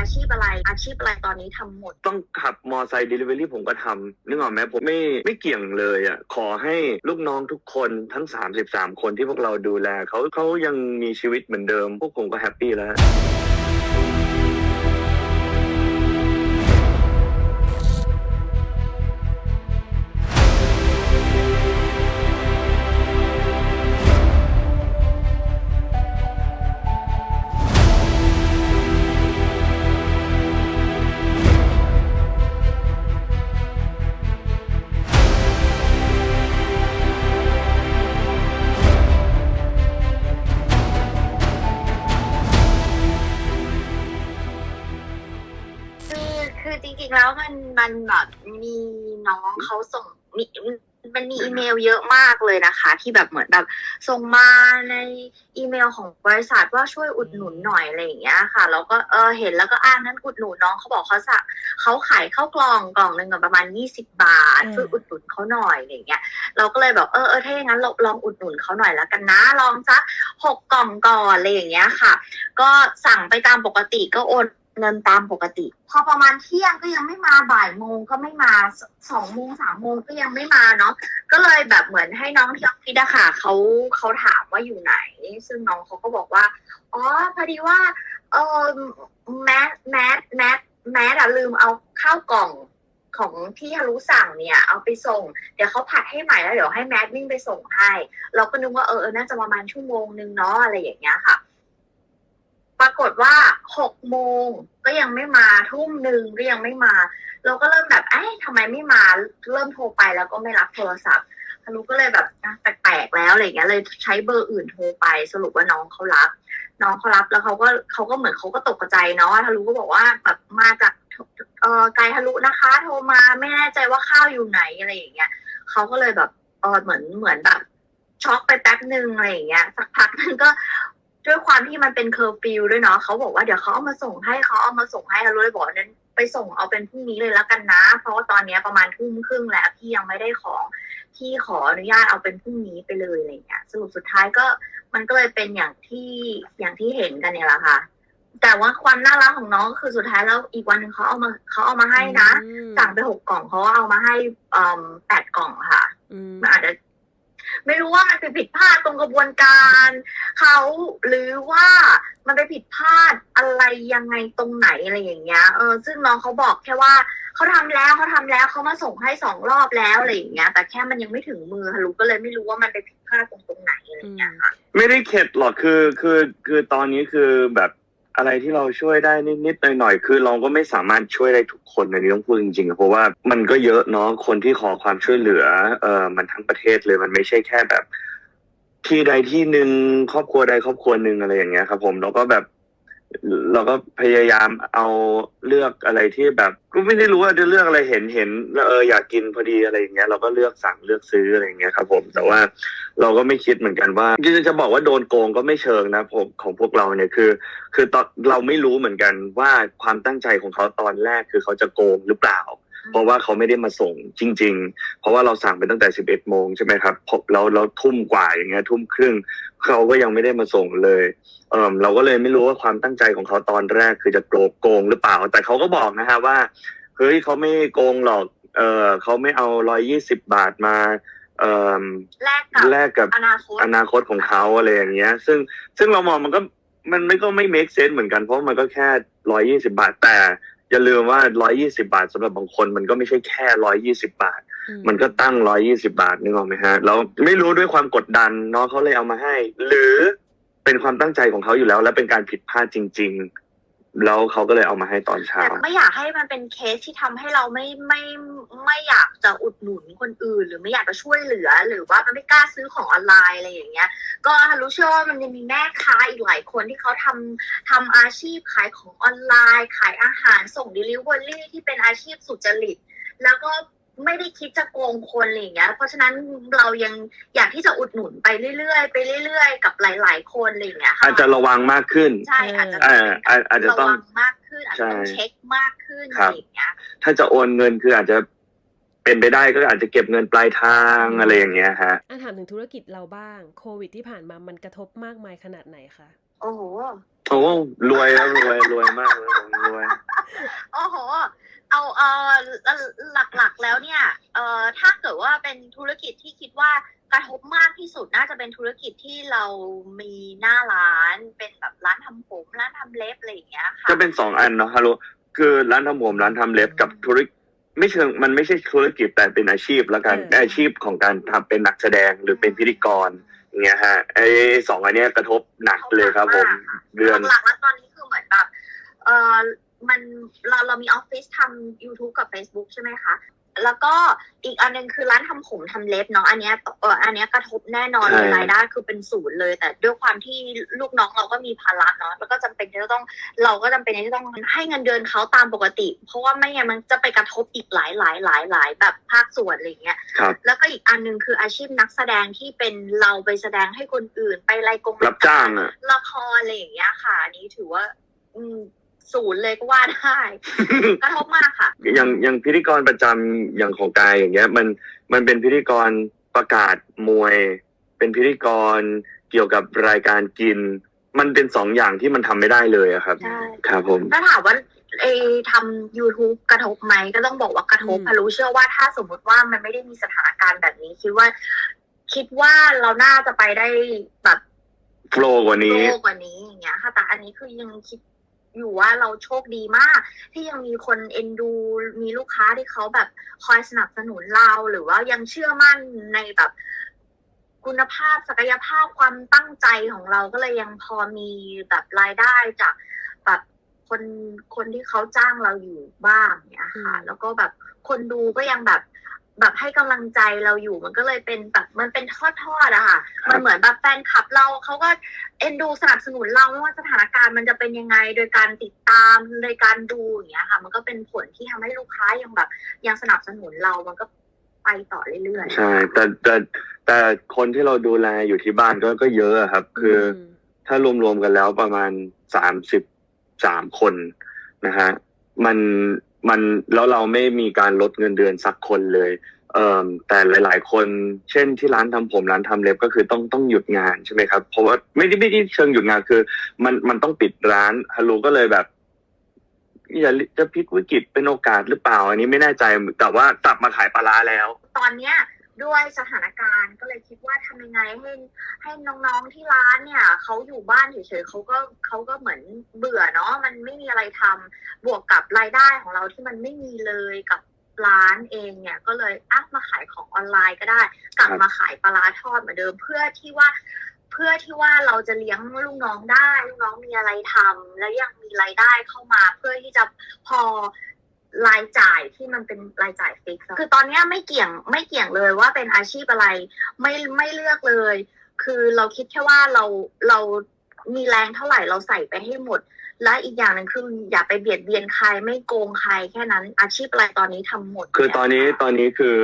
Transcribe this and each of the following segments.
อาชีพอะไรอาชีพอะไรตอนนี้ทำหมด ต้องขับมอไซค์เดลิเวอรี่ผมก็ทำนึกออกไหมผมไม่ไม่เกี่ยงเลยอะขอให้ลูกน้องทุกคนทั้ง 33 คนที่พวกเราดูแลเขาเขายังมีชีวิตเหมือนเดิม พวกผมก็แฮปปี้แล้ว แล้วมันมันแบบมีน้องเขาส่งมีมันมีอีเมลเยอะมากเลยนะคะ ที่แบบเหมือนแบบส่งมาในอีเมลของบริษัทว่าช่วยอุดหนุนหน่อยอะไรอย่างเงี้ยค่ะแล้วก็เออเห็นแล้วก็อ่านนั้นอุดหนุนน้องเขาบอกเขาสั่งเขาขายข้าวกล่องกล่องหนึ่งอะประมาณยี่สิบบาทอืมช่วยอุดหนุนเขาหน่อยอะไรอย่างเงี้ยเราก็เลยแบบเออเออถ้าอย่างนั้นเราลองอุดหนุนเขาหน่อยแล้วกันนะลองสักหกกล่องก่อนอะไรอย่างเงี้ยค่ะ ก็สั่งไปตามปกติก็โอน เงินตามปกติ พอประมาณเที่ยงก็ยังไม่มาบ่ายโมงก็ไม่มาสองโมงสามโมงก็ยังไม่มาเนาะก็เลยแบบเหมือนให้น้องที่ออฟฟิศอะค่ะเขาเขาถามว่าอยู่ไหน ซึ่งน้องเขาก็บอกว่าอ๋อพอดีว่าเออแมทแมทแมทแมทอะลืมเอาข้าวกล่องของที่ฮารุสั่งเนี่ย เอาไปส่ง เดี๋ยวเขาผัดให้ใหม่แล้วเดี๋ยวให้แมทวิ่งไปส่งให้ เราก็นึกว่าเออเออน่าจะประมาณชั่วโมงนึงเนาะอะไรอย่างเงี้ยค่ะ ปรากฏว่าหกโมงก็ยังไม่มาทุ่มหนึ่งก็ยังไม่มา เราก็เริ่มแบบเอ้ยทำไมไม่มาเริ่มโทรไปแล้วก็ไม่รับโทรศัพท์ฮารุก็เลยแบบแปลกๆแล้วอะไรอย่างเงี้ยเลยใช้เบอร์อื่นโทรไปสรุปว่าน้องเขารับ น้องเขารับแล้วเขาก็เขาก็เหมือนเขาก็ตกใจเนาะฮารุก็บอกว่าแบบมาจากเอ่อไกลฮารุนะคะ โทรมาไม่แน่ใจว่าข้าวอยู่ไหนอะไรอย่างเงี้ยเขาก็เลยแบบเออเหมือนเหมือนแบบช็อกไปแป๊บหนึ่งอะไรอย่างเงี้ยสักพักนึงก็ ด้วยความที่มันเป็นเคอร์ฟิวด้วยเนาะเขาบอกว่าเดี๋ยวเขาเอามาส่งให้เขาเอามาส่งให้เราเลยบอกว่านั้นไปส่งเอาเป็นพรุ่งนี้เลยแล้วกันนะ เพราะว่าตอนเนี้ยประมาณทุ่มครึ่งแล้วพี่ยังไม่ได้ของพี่ขออนุญาตเอาเป็นพรุ่งนี้ไปเลยอะไรอย่างเงี้ยสรุปสุดท้ายก็มันก็เลยเป็นอย่างที่อย่างที่เห็นกันเนี่ยแหละค่ะ แต่ว่าความน่ารักของน้องก็คือสุดท้ายแล้วอีกวันหนึ่งเขาเอามาเขาเอามาให้นะอืมสั่งไปหกกล่องเขาเอามาให้อ่าแปดกล่องค่ะอืมมันอาจจะ ไม่รู้ว่ามันเป็นผิดพลาดตรงกระบวนการเขาหรือว่ามันไปผิดพลาดอะไรยังไงตรงไหนอะไรอย่างเงี้ยเออซึ่งน้องเขาบอกแค่ว่าเขาทำแล้วเขาทำแล้วเขามาส่งให้สองรอบแล้วอะไรอย่างเงี้ย แต่แค่มันยังไม่ถึงมือฮารุก็เลยไม่รู้ว่ามันไปผิดพลาดตรงตรงไหนอะไรอย่างเงี้ยค่ะไม่ได้เข็ดหรอกคือคือคือตอนนี้คือแบบ อะไรที่เราช่วยได้นิดๆหน่อยๆคือเราก็ไม่สามารถช่วยได้ทุกคนในนี้ต้องพูดจริงๆเพราะว่ามันก็เยอะเนาะคนที่ขอความช่วยเหลือเออมันทั้งประเทศเลยมันไม่ใช่แค่แบบ ที่ใดที่หนึ่งครอบครัวใดครอบครัวหนึ่งอะไรอย่างเงี้ยครับ ผมเราก็แบบ เราก็พยายามเอาเลือกอะไรที่แบบก็ไม่ได้รู้ว่าจะเลือกอะไรเห็นเห็นแล้วเอออยากกินพอดีอะไรอย่างเงี้ย เราก็เลือกสั่งเลือกซื้ออะไรอย่างเงี้ยครับ ผม แต่ว่าเราก็ไม่คิดเหมือนกันว่าจริงๆจะบอกว่าโดนโกงก็ไม่เชิงนะผมของพวกเราเนี่ยคือ คือตอนเราไม่รู้เหมือนกันว่าความตั้งใจของเขาตอนแรกคือเขาจะโกงหรือเปล่า เพราะว่าเขาไม่ได้มาส่งจริง ๆ เพราะว่าเราสั่งไปตั้งแต่ 11 โมงใช่ไหมครับพอเราเราทุ่มกว่าอย่างเงี้ยทุ่มครึ่งเขาก็ยังไม่ได้มาส่งเลยเออเราก็เลยไม่รู้ว่าความตั้งใจของเขาตอนแรกคือจะโกงโกงหรือเปล่า แต่เขาก็บอกนะฮะว่าเฮ้ยเขาไม่โกงหรอกเออเขาไม่เอา120บาทมาเออแลกกับแลกกับอนาคตอนาคตของเขาอะไรอย่างเงี้ย ซึ่งซึ่งเรามองมันก็มันไม่ก็ไม่ make sense เหมือนกันเพราะมันก็แค่ร้อยี่สิบาทแต่ อย่าลืมว่าร้อยี่สิบาทสำหรับบางคนมันก็ไม่ใช่แค่ร้อยี่สิบาทอืมันก็ตั้งร้อยี่สิบาทนึกออกไหมฮะแล้วไม่รู้ด้วยความกดดันเนาะเขาเลยเอามาให้ หรือเป็นความตั้งใจของเขาอยู่แล้ว และเป็นการผิดพลาดจริง ๆ แล้วเขาก็เลยเอามาให้ตอนเช้า แต่ไม่อยากให้มันเป็นเคสที่ทำให้เราไม่ไม่ไม่อยากจะอุดหนุนคนอื่น หรือไม่อยากจะช่วยเหลือ หรือว่ามันไม่กล้าซื้อของออนไลน์อะไรอย่างเงี้ย ก็รู้เชื่อว่ามันยังมีแม่ค้าอีกหลายคนที่เขาทำทำอาชีพขายของออนไลน์ ขายอาหารส่ง Delivery ที่เป็นอาชีพสุจริต แล้วก็ ไม่ได้คิดจะโกงคนอะไรอย่างเงี้ย เพราะฉะนั้นเรายังอยากที่จะอุดหนุนไปเรื่อยๆ ไปเรื่อยๆ กับหลาย ๆ คนอะไรอย่างเงี้ยค่ะอาจจะระวังมากขึ้น ใช่อาจจะเอออาจอาจจะระต้องวังมากขึ้นอาจจะต้องใช่เช็คมากขึ้นครัอะบไรอย่างเงี้ย ถ้าจะโอนเงินคืออาจจะเป็นไปได้ก็อาจจะเก็บเงินปลายทางอะไรอย่างเงี้ยฮะอะถามถึงธุรกิจเราบ้างโควิดที่ผ่านมามันกระทบมากมายขนาดไหนคะโอ้โหโอ้รวยแล้วรวยรวยมากเลยผมรวย โอ้โห เอาเออหลักๆแล้วเนี่ยเอ่อถ้าเกิดว่าเป็นธุรกิจที่คิดว่ากระทบมากที่สุดน่าจะเป็นธุรกิจที่เรามีหน้าร้านเป็นแบบร้านทำผมร้านทำเล็บอะไรอย่างเงี้ยค่ะก็เป็นสองอันเนาะฮัลโหลคือร้านทำผมร้านทำเล็บกับธุรกิจไม่เชิงมันไม่ใช่ธุรกิจแต่เป็นอาชีพแล้วกันเอออาชีพของการทำเป็นนักแสดงหรือเป็นพิธีกรอย่างเงี้ยฮะไอ้สองอันเนี้ยกระทบหนักเลยครับผมเดือนหลักๆแล้วตอนนี้คือเหมือนแบบเออ มันเราเรามีออฟฟิศทำ YouTube กับ Facebook ใช่ไหมคะ แล้วก็อีกอันหนึงคือร้านทำผมทำเล็บเนาะอันเนี้ยเอออันเนี้ยกระทบแน่นอนเลยใช่รายได้คือเป็นศูนย์เลย แต่ด้วยความที่ลูกน้องเราก็มีภาระเนาะแล้วก็จำเป็นที่จะต้องเราก็จำเป็นที่จะต้องให้เงินเดือนเขาตามปกติ เพราะว่าไม่งั้นมันจะไปกระทบอีกหลายหลายหลายหลายแบบภาคส่วนอะไรอย่างเงี้ยครับแล้วก็อีกอันหนึงคืออาชีพนักแสดงที่เป็นเราไปแสดงให้คนอื่นไปรายกงรับจ้างอะละครอะไรอย่างเงี้ยค่ะอันนี้ถือว่า อืม ศูนย์เลยก็ว่าได้กระทบมากค่ะ อย่างอย่างพิธีกรประจำอย่างของกายอย่างเงี้ย มันมันเป็นพิธีกรประกาศมวย เป็นพิธีกรเกี่ยวกับรายการกิน มันเป็นสองอย่างที่มันทำไม่ได้เลยอะครับ ใช่ ครับผม ถ้าถามว่าเอทำ YouTube กระทบไหมก็ต้องบอกว่ากระทบอืม พะรู้เชื่อว่าถ้าสมมุติว่ามันไม่ได้มีสถานการณ์แบบนี้ คิดว่า คิดว่าเราน่าจะไปได้แบบ โฟลว์กว่านี้ โลกกว่านี้อย่างเงี้ยค่ะแต่อันนี้คือยังคิด อยู่ว่าเราโชคดีมาก ที่ยังมีคนเอ็นดู มีลูกค้าที่เขาแบบคอยสนับสนุนเราหรือว่ายังเชื่อมั่นในแบบ คุณภาพศักยภาพความตั้งใจของเราก็เลยยังพอมีแบบรายได้จากแบบคนคนที่เขาจ้างเราอยู่บ้างเนี่ยค่ะอืมแล้วก็แบบคนดูก็ยังแบบ แบบให้กำลังใจเราอยู่มันก็เลยเป็นแบบมันเป็นทอดๆอะค่ะครับมันเหมือนแบบแฟนคลับเราเขาก็เอ็นดูสนับสนุนเราไม่ว่าสถานการณ์มันจะเป็นยังไง โดยการติดตามโดยการดูอย่างเงี้ยค่ะ มันก็เป็นผลที่ทำให้ลูกค้ายังแบบ ยังสนับสนุนเรามันก็ไปต่อเรื่อยๆใช่แต่แต่แต่คนที่เราดูแลอยู่ที่บ้านก็ก็เยอะอะครับ คืออมถ้ารวมๆกันแล้วประมาณสามสิบสามคนนะฮะมัน มันแล้วเราไม่มีการลดเงินเดือนสักคนเลยเอ่อแต่หลาย ๆ คน เช่นที่ร้านทำผมร้านทำเล็บก็คือต้องต้องหยุดงานใช่ไหมครับเพราะว่าไม่ได้ไม่ได้เชิงหยุดงานคือ มันมันต้องปิดร้านฮัลโลก็เลยแบบอย่าจะพลิกวิกฤตเป็นโอกาสหรือเปล่า อันนี้ไม่แน่ใจแต่ว่ากลับมาขายปลาร้าแล้ว ตอนเนี้ย ด้วยสถานการณ์ก็เลยคิดว่าทำยังไงให้ให้น้องๆที่ร้านเนี่ยเขาอยู่บ้านเฉยๆเขาก็เขาก็เหมือนเบื่อเนาะมันไม่มีอะไรทำบวกกับรายได้ของเราที่มันไม่มีเลยกับร้านเองเนี่ยก็เลยอะมาขายของออนไลน์ก็ได้ กลับมาขายปลาทอดเหมือนเดิมเพื่อที่ว่า เพื่อที่ว่าเราจะเลี้ยงลูกน้องได้ลูกน้องมีอะไรทำแล้วยังมีรายได้เข้ามาเพื่อที่จะพอ รายจ่ายที่มันเป็นรายจ่ายฟิกคือตอนนี้ไม่เกี่ยงไม่เกี่ยงเลยว่าเป็นอาชีพอะไรไม่ไม่เลือกเลย คือเราคิดแค่ว่าเราเรามีแรงเท่าไหร่เราใส่ไปให้หมด และอีกอย่างหนึ่งคืออย่าไปเบียดเบียนใครไม่โกงใครแค่นั้น อาชีพอะไรตอนนี้ทำหมด คือตอนนี้เยค่ะตอนนี้คือ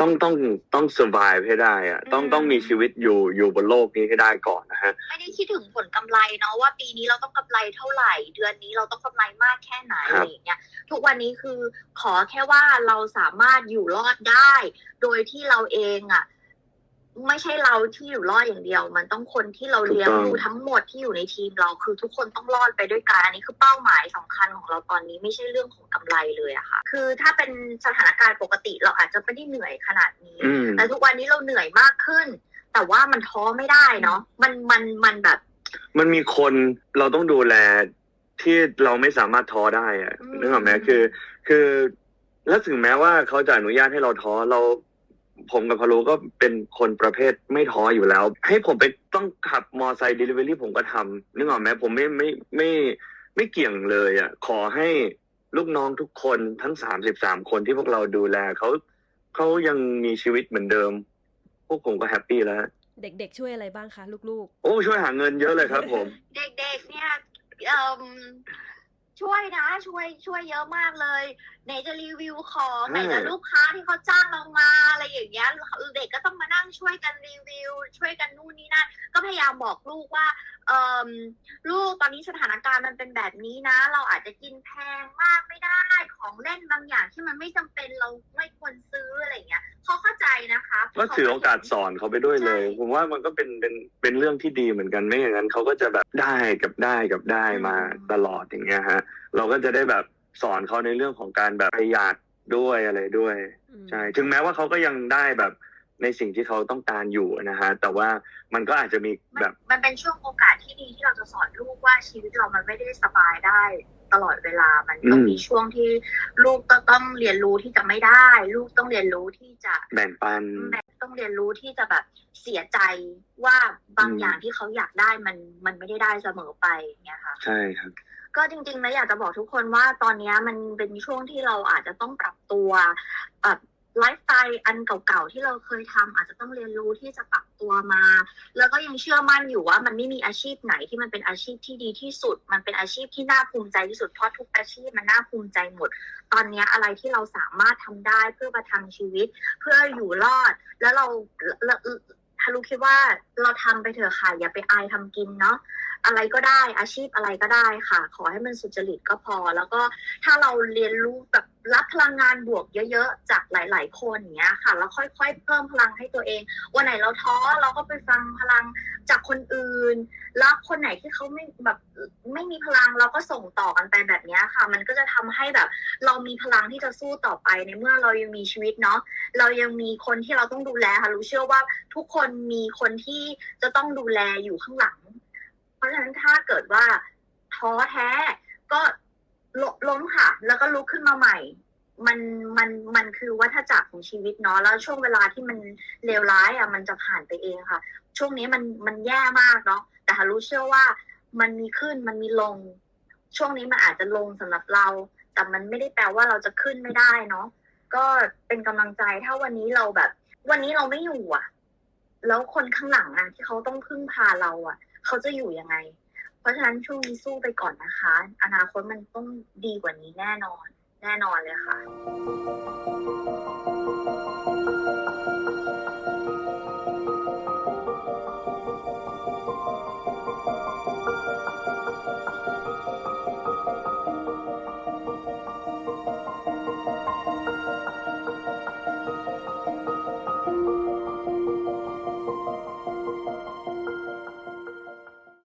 ต้องต้องต้อง survive ให้ได้อะต้องอืมต้องมีชีวิตอยู่อยู่บนโลกนี้ให้ได้ก่อนนะฮะ ไม่ได้คิดถึงผลกำไรเนาะว่าปีนี้เราต้องกำไรเท่าไหร่ เดือนนี้เราต้องกำไรมากแค่ไหนครับอะไรอย่างเงี้ยทุกวันนี้คือขอแค่ว่าเราสามารถอยู่รอดได้ โดยที่เราเองอะ ไม่ใช่เราที่อยู่รอดอย่างเดียว มันต้องคนที่เราเลี้ยงดูทั้งหมดที่อยู่ในทีมเราคือทุกคนต้องรอดไปด้วยกันอันนี้คือเป้าหมายสำคัญของเราตอนนี้ไม่ใช่เรื่องของกำไรเลยอะค่ะ คือถ้าเป็นสถานการณ์ปกติเราอาจจะไม่ได้เหนื่อยขนาดนี้อืมแต่ทุกวันนี้เราเหนื่อยมากขึ้น แต่ว่ามันท้อไม่ได้เนาะมันมันมันแบบ มันมีคนเราต้องดูแลที่เราไม่สามารถท้อได้อะอืมนึกออกไหมคือ คือ แล้วถึงแม้ว่าเขาจะอนุญาตให้เราท้อเรา ผมกับพารุก็เป็นคนประเภทไม่ท้ออยู่แล้ว ให้ผมไปต้องขับมอไซค์เดลิเวอรี่ผมก็ทำนึกออกไหมผมไม่ไม่ไม่ไม่เกี่ยงเลยอะขอให้ลูกน้องทุกคนทั้งสามสิบสามคนที่พวกเราดูแลเขาเขายังมีชีวิตเหมือนเดิม พวกผมก็แฮปปี้แล้ว เด็กๆช่วยอะไรบ้างคะลูกโอ้ช่วยหาเงินเยอะเลยครับผม เด็กๆเนี่ยเอิ่ม ช่วยนะ ช่วยช่วยเยอะมากเลยไหนจะรีวิวของไหนจะอืมลูกค้าที่เขาจ้างเรามาอะไรอย่างเงี้ยเด็กก็ต้องมานั่งช่วยกันรีวิว ช่วยกันนู่นนี่นั่นก็พยายามบอกลูกว่าเอ่มลูกตอนนี้สถานการณ์มันเป็นแบบนี้นะ เราอาจจะกินแพงมากไม่ได้ ของเล่นบางอย่างที่มันไม่จำเป็นเราไม่ควรซื้ออะไรอย่างเงี้ยเขาเข้าใจนะคะก็ถือโอกาสสอนเขาไปด้วยเลยใช่ผมว่ามันก็เป็นเป็นเป็นเรื่องที่ดีเหมือนกันไม่อย่างนั้นเขาก็จะแบบได้กับได้กับได้มาตลอดอย่างเงี้ยฮะ เราก็จะได้แบบสอนเขาในเรื่องของการแบบประหยัดด้วยอะไรด้วยใช่ ถึงแม้ว่าเขาก็ยังได้แบบ ในสิ่งที่เขาต้องการอยู่นะฮะแต่ว่ามันก็อาจจะมีมันแบบมันเป็นช่วงโอกาสที่ดีที่เราจะสอนลูกว่าชีวิตเรามันไม่ได้สบายได้ตลอดเวลา มันต้องอืมมีช่วงที่ลูกต้องต้องเรียนรู้ที่จะไม่ได้ ลูกต้องเรียนรู้ที่จะแบ่งปันแม่ต้องเรียนรู้ที่จะแบบเสียใจว่าบางอืมอย่างที่เขาอยากได้มันมันไม่ได้ได้เสมอไปเนี่ยค่ะใช่ครับก็จริงๆแล้วอยากจะบอกทุกคนว่าตอนเนี้ยมันเป็นช่วงที่เราอาจจะต้องปรับตัวแบบ ไลฟ์สไตล์อันเก่าๆที่เราเคยทำอาจจะต้องเรียนรู้ที่จะปรับตัวมา แล้วก็ยังเชื่อมั่นอยู่ว่ามันไม่มีอาชีพไหนที่มันเป็นอาชีพที่ดีที่สุด มันเป็นอาชีพที่น่าภูมิใจที่สุดเพราะทุกอาชีพมันน่าภูมิใจหมด ตอนนี้อะไรที่เราสามารถทำได้เพื่อประทังชีวิต เพื่ออยู่รอด แล้วเราเราฮารุคิดว่าเราทำไปเถอะค่ะอย่าไปอายทำกินเนาะ อะไรก็ได้อาชีพอะไรก็ได้ค่ะ ขอให้มันสุจริตก็พอ แล้วก็ถ้าเราเรียนรู้แบบรับพลังงานบวกเยอะๆ จากหลาย ๆ คนอย่างเงี้ยค่ะ แล้วค่อยๆ เพิ่มพลังให้ตัวเอง วันไหนเราท้อเราก็ไปฟังพลังจากคนอื่น แล้วคนไหนที่เขาไม่แบบไม่มีพลังเราก็ส่งต่อกันไปแบบเนี้ยค่ะ มันก็จะทำให้แบบ เรามีพลังที่จะสู้ต่อไปในเมื่อเรายังมีชีวิตเนาะ เรายังมีคนที่เราต้องดูแลค่ะ รู้เชื่อว่าทุกคนมีคนที่จะต้องดูแลอยู่ข้างหลัง ราะฉะนั้นถ้าเกิดว่าท้อแท้ก็ลล้มค่ะ แล้วก็ลุกขึ้นมาใหม่ มันมันมันคือวัฏจักรของชีวิตเนาะแล้วช่วงเวลาที่มันเลวร้ายอะมันจะผ่านไปเองค่ะ ช่วงนี้มันมันแย่มากเนาะแต่ฮารู้เชื่อว่ามันมีขึ้นมันมีลง ช่วงนี้มันอาจจะลงสำหรับเรา แต่มันไม่ได้แปลว่าเราจะขึ้นไม่ได้เนาะก็เป็นกำลังใจถ้าวันนี้เราแบบ วันนี้เราไม่อยู่อะ แล้วคนข้างหลังอะที่เขาต้องพึ่งพาเราอะ เขาจะอยู่ยังไง เพราะฉะนั้นช่วงนี้สู้ไปก่อนนะคะ อนาคตมันต้องดีกว่านี้แน่นอน แน่นอนเลยค่ะ